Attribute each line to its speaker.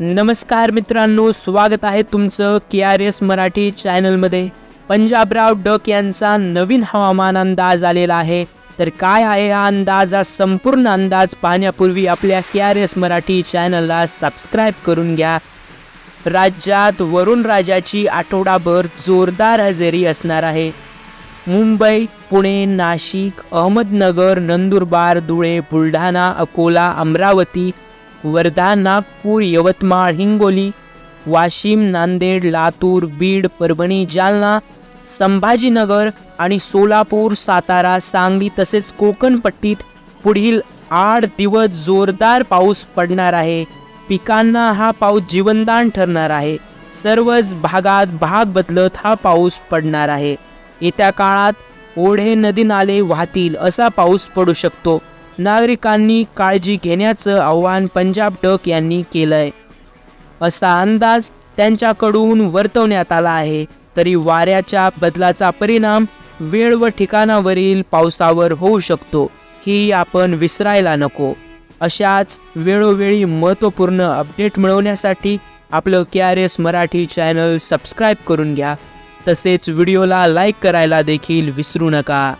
Speaker 1: नमस्कार मित्रांनो स्वागत आहे तुमचं के आर एस मराठी चॅनलमध्ये. पंजाबराव डक यांचा नवीन हवामान अंदाज आलेला आहे. तर काय आहे हा अंदाज? हा संपूर्ण अंदाज पाहण्यापूर्वी आपल्या के आर एस मराठी चॅनलला सबस्क्राईब करून घ्या. राज्यात वरुण राजाची आठवडाभर जोरदार हजेरी असणार आहे. मुंबई पुणे नाशिक अहमदनगर नंदुरबार धुळे बुलढाणा अकोला अमरावती वर्धा नागपूर यवतमाळ हिंगोली वाशिम नांदेड लातूर बीड परभणी जालना संभाजीनगर आणि सोलापूर सातारा सांगली तसेच कोकणपट्टीत पुढील आठ दिवस जोरदार पाऊस पडणार आहे. पिकांना हा पाऊस जीवनदान ठरणार आहे. सर्वच भागात भाग बदलत हा पाऊस पडणार आहे. येत्या काळात ओढे नदी नाले वाहतील असा पाऊस पडू शकतो. नागरिकांनी काळजी घेण्याचं आव्हान पंजाब डक यांनी केलंय. असा अंदाज त्यांच्याकडून वर्तवण्यात आला आहे. तरी वाऱ्याच्या बदलाचा परिणाम वेळ व ठिकाणावरील पावसावर होऊ शकतो ही आपण विसरायला नको. अशाच वेळोवेळी महत्त्वपूर्ण अपडेट मिळवण्यासाठी आपलं K R S Marathi channel subscribe करून घ्या. तसेच व्हिडिओला लाईक करायला देखील विसरू नका.